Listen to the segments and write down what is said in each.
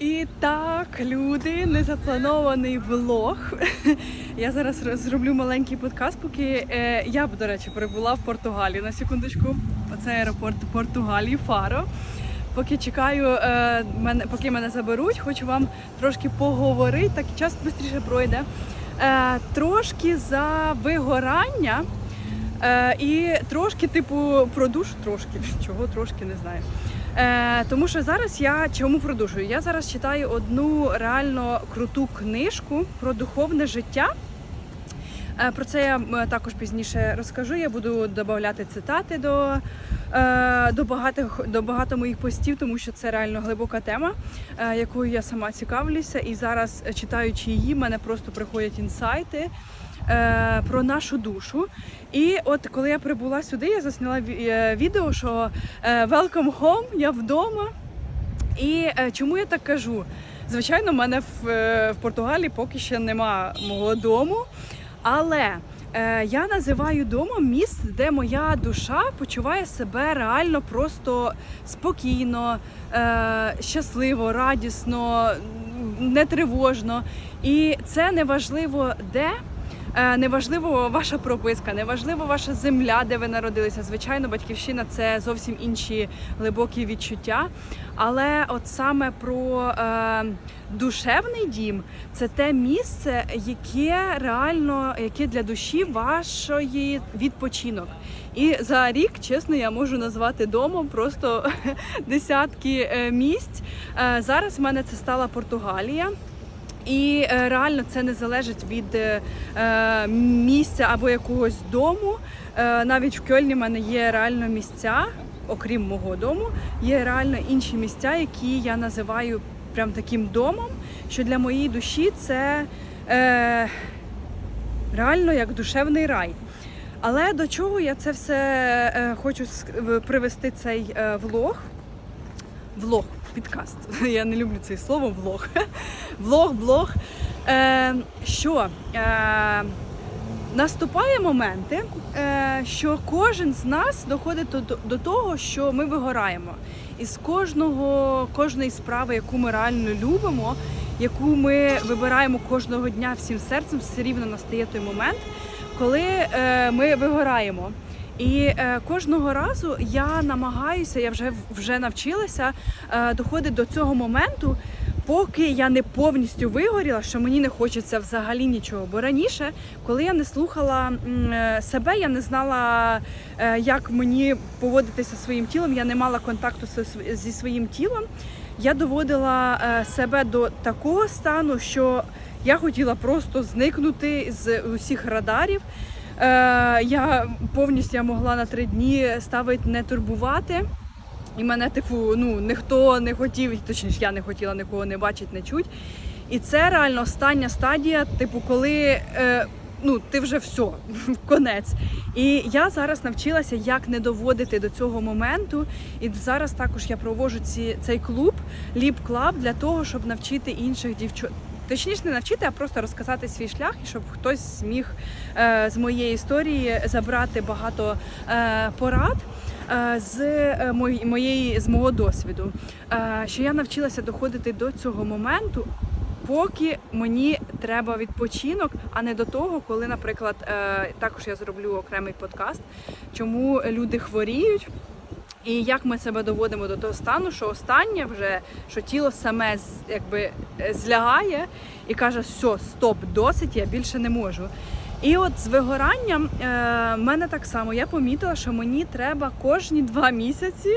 І так, люди, незапланований влог. Я зараз зроблю маленький подкаст, поки е, я б, до речі, перебула в Португалії на секундочку. Оце аеропорт Португалії, Фаро. Поки чекаю, е, мене, поки мене заберуть, хочу вам трошки поговорити, так час швидше пройде. Е, трошки за вигорання. І трошки, типу, про душу трошки. Чого трошки не знаю. Е, тому що зараз я чому продовжую? Я зараз читаю одну реально круту книжку про духовне життя. Е, Про це я також пізніше розкажу. Я буду додавати цитати до, е, до, багатих, до багато моїх постів, тому що це реально глибока тема, е, якою я сама цікавлюся. І зараз, читаючи її, в мене просто приходять інсайти е, про нашу душу. І от коли я прибула сюди, я засняла е, відео, що е, Welcome home, я вдома. І е, чому я так кажу? Звичайно, в мене в, в Португалії поки ще нема мого дому, але е, я називаю домом місце, де моя душа почуває себе реально просто спокійно, е, щасливо, радісно, не тривожно. І це неважливо де. Е, Неважливо ваша прописка, неважливо ваша земля, де ви народилися. Звичайно, батьківщина це зовсім інші глибокі відчуття. Але от саме про е, душевний дім це те місце, яке реально яке для душі вашої відпочинок. І за рік, чесно, я можу назвати домом просто десятки е, місць. Е, зараз в мене це стала Португалія. І е, реально це не залежить від е, е, місця або якогось дому. Навіть в Кьольні в мене є реально місця, окрім мого дому, є реально інші місця, які я називаю прям таким домом, що для моєї душі це е, реально як душевний рай. Але до чого я це все хочу привести цей влог? Влог, підкаст. Я не люблю це слово влог. Влог, блог. Е, що е, наступає моменти, е, що кожен з нас доходить до, до того, що ми вигораємо. І з кожного, кожної справи, яку ми реально любимо, яку ми вибираємо кожного дня всім серцем, все рівно настає той момент, коли е, ми вигораємо. І е, кожного разу я намагаюся, я вже вже навчилася е, доходити до цього моменту, поки я не повністю вигоріла, що мені не хочеться взагалі нічого. Бо раніше, коли я не слухала е, себе, я не знала, як мені поводитися своїм тілом, я не мала контакту зі- своїм тілом. Я доводила себе до такого стану, що я хотіла просто зникнути з усіх радарів. Е, я повністю я могла на три дні ставити не турбувати. І мене, типу, ну ніхто не хотів, точніше, я не хотіла нікого не бачити, не чуть. І це реально остання стадія, типу, коли е, ну, ти вже все, конець. І я зараз навчилася, як не доводити до цього моменту. І зараз також я проводжу ці, цей клуб Ліп Клаб для того, щоб навчити інших дівчат. Точніше, не навчити, а просто розказати свій шлях, і щоб хтось зміг е, з моєї історії забрати багато е, порад е, з моєї з мого досвіду. Що я навчилася доходити до цього моменту. Поки мені треба відпочинок, а не до того, коли, наприклад, також я зроблю окремий подкаст, чому люди хворіють, і як ми себе доводимо до того стану, що останнє вже що тіло саме якби е, злягає і каже, все, стоп, досить, я більше не можу. І от з вигоранням е, мене так само я помітила, що мені треба кожні два місяці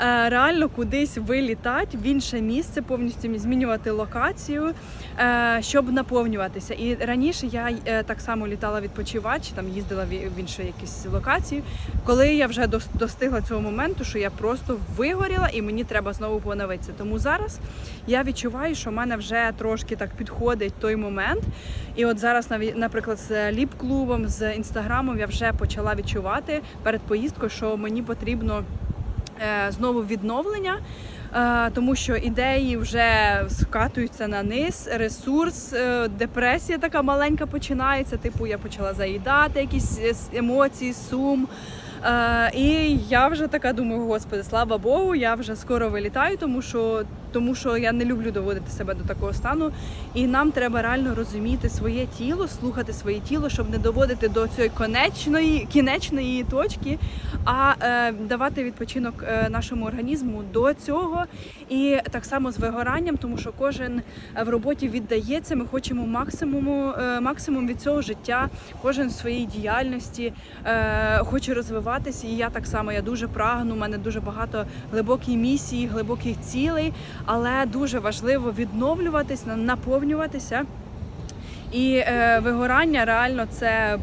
е, реально кудись вилітати в інше місце, повністю змінювати локацію, е, щоб наповнюватися. І раніше я е, так само літала відпочивати, чи там їздила в іншу якісь локацію, коли я вже дос- достигла цього моменту, що я просто вигоріла і мені треба знову поновитися. Тому зараз я відчуваю, що в мене вже трошки так підходить той момент. І от зараз, наприклад, з ліп-клубом, з інстаграмом я вже почала відчувати перед поїздкою, що мені потрібно е, знову відновлення. е, Тому що ідеї вже скатуються на низ, ресурс, е, депресія така маленька починається. Типу, я почала заїдати якісь емоції, сум. Е, і я вже така думаю, господи, слава Богу, я вже скоро вилітаю, тому що тому що я не люблю доводити себе до такого стану. І нам треба реально розуміти своє тіло, слухати своє тіло, щоб не доводити до цієї конечної кінечної точки, а е, давати відпочинок е, нашому організму до цього. І так само з вигоранням, тому що кожен е, в роботі віддається. Ми хочемо максимуму, максимум від цього життя, кожен в своїй діяльності е, хоче розвиватися. І я так само я дуже прагну. У мене дуже багато глибокої місії, глибоких цілей, але дуже важливо відновлюватись, наповнюватися. І е, вигорання реально це,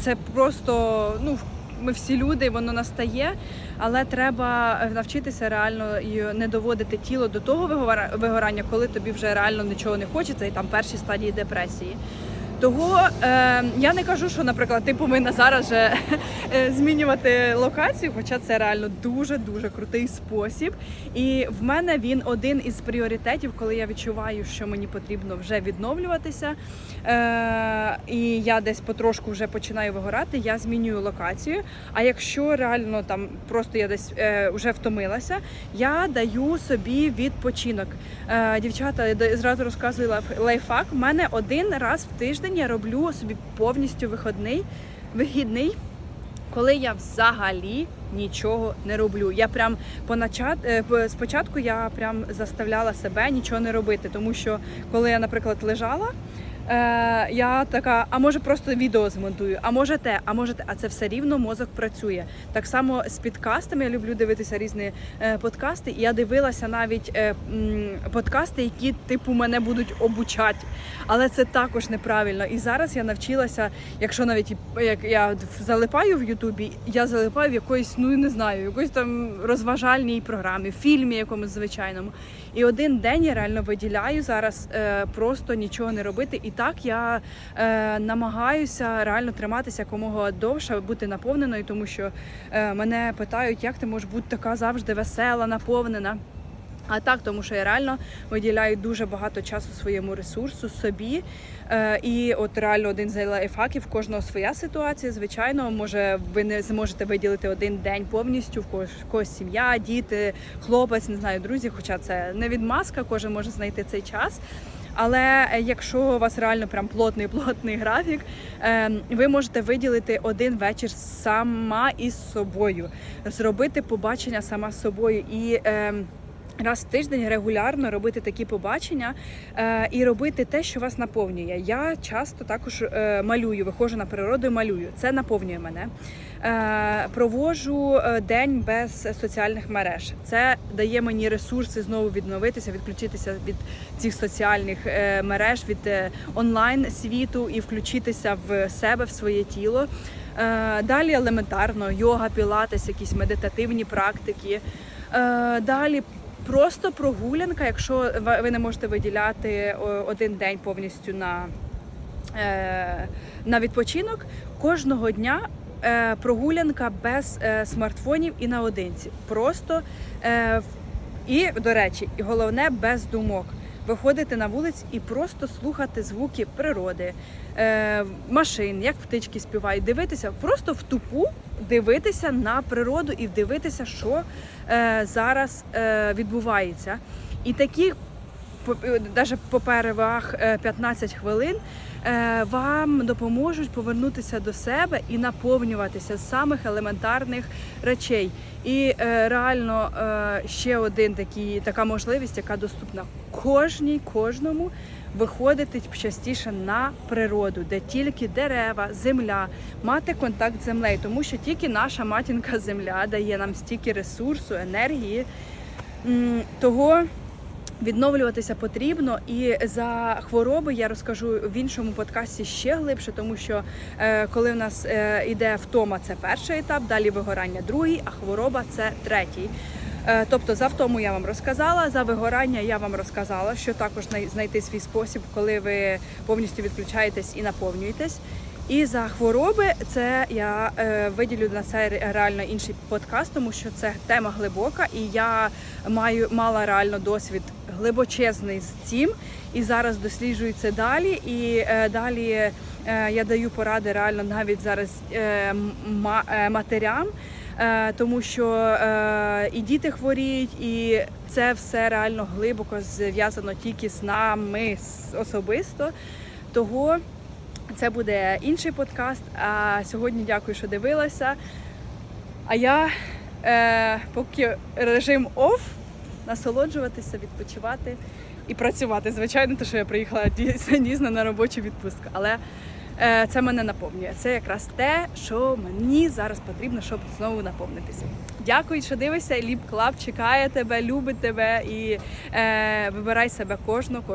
це просто ну. Ми всі люди, воно настає, але треба навчитися реально і не доводити тіло до того вигора- вигорання, коли тобі вже реально нічого не хочеться, і там перші стадії депресії. Того е, я не кажу, що, наприклад, ти повинна зараз же е, змінювати локацію, хоча це реально дуже дуже крутий спосіб. І в мене він один із пріоритетів, коли я відчуваю, що мені потрібно вже відновлюватися. Е, і я десь потрошку вже починаю вигорати, я змінюю локацію. А якщо реально там просто я десь е, вже втомилася, я даю собі відпочинок. Е, дівчата, я зразу розказую лайф- лайфхак. У мене один раз в тиждень я роблю собі повністю виходний, вихідний. Коли я взагалі нічого не роблю. Я прям поначат... е, спочатку я прям заставляла себе нічого не робити, тому що коли я, наприклад, лежала. Е, я така, а може просто відео змонтую, а може те, а може те, а це все рівно мозок працює. Так само з підкастами. Я люблю дивитися різні е, подкасти. І я дивилася навіть е, м, подкасти, які типу мене будуть обучати. Але це також неправильно. І зараз я навчилася, якщо навіть як я залипаю в Ютубі, я залипаю в якоїсь, ну не знаю, якоїсь там розважальній програмі, фільмі якомусь звичайному. І один день я реально виділяю зараз е, просто нічого не робити. І так я е, намагаюся реально триматися якомога довше, бути наповненою, тому що е, мене питають, як ти можеш бути така завжди весела, наповнена. А так, тому що я реально виділяю дуже багато часу своєму ресурсу, собі. Е, і от реально один з лайфхаків, кожного своя ситуація. Звичайно, може, ви не зможете виділити один день повністю, в когось, в когось сім'я, діти, хлопець, не знаю, друзі. Хоча це не відмазка, кожен може знайти цей час. Але е, якщо у вас реально прям плотний плотний графік, е, ви можете виділити один вечір сама із собою, зробити побачення сама з собою і. Раз в тиждень регулярно робити такі побачення е, і робити те, що вас наповнює. Я часто також е, малюю, виходжу на природу і малюю. Це наповнює мене. Е, провожу е, день без соціальних мереж. Це дає мені ресурси знову відновитися, відключитися від цих соціальних е, мереж, від е, онлайн світу і включитися в себе, в своє тіло. Е, далі елементарно йога, пілатес, якісь медитативні практики. Е, далі просто прогулянка, якщо ви- не можете виділяти один день повністю на, е, на відпочинок, кожного дня. е, Прогулянка без е, смартфонів і наодинці. Просто і, до речі, і головне без думок. Виходити на вулиць і просто слухати звуки природи, е, машин, як птички співають, дивитися, просто в тупу дивитися на природу і дивитися, що е, зараз е, відбувається. І такі навіть по переваг е, 15 хвилин вам допоможуть повернутися до себе і наповнюватися з самих елементарних речей. І реально ще один такий, така можливість, яка доступна кожній, кожному. Виходити частіше на природу, де тільки дерева, земля, мати контакт з землею, тому що тільки наша матінка земля дає нам стільки ресурсу, енергії. Того Відновлюватися потрібно, і за хвороби я розкажу в іншому подкасті ще глибше, тому що е, коли в нас е, іде втома, це перший етап, далі вигорання другий, а хвороба це третій. Е, тобто за втому я вам розказала, за вигорання я вам розказала, що також знайти свій спосіб, коли ви повністю відключаєтесь і наповнюєтесь. І за хвороби це я е, виділю на це реально інший подкаст, тому що це тема глибока, і я маю мала реально досвід глибочезний з цим. І зараз досліджую це далі. І е, далі е, я даю поради реально навіть зараз е, ма- е, матерям. Е, тому що е, і діти хворіють, і це все реально глибоко зв'язано тільки з нами особисто. Того це буде інший подкаст. А сьогодні дякую, що дивилася. А я е, поки режим оф, насолоджуватися, відпочивати і працювати. Звичайно, тому що я приїхала дійсно, на робочу відпустку. Але це мене наповнює. Це якраз те, що мені зараз потрібно, щоб знову наповнитися. Дякую, що дивишся. Ліп Клаб чекає тебе, любить тебе і е, вибирай себе кожного кожну.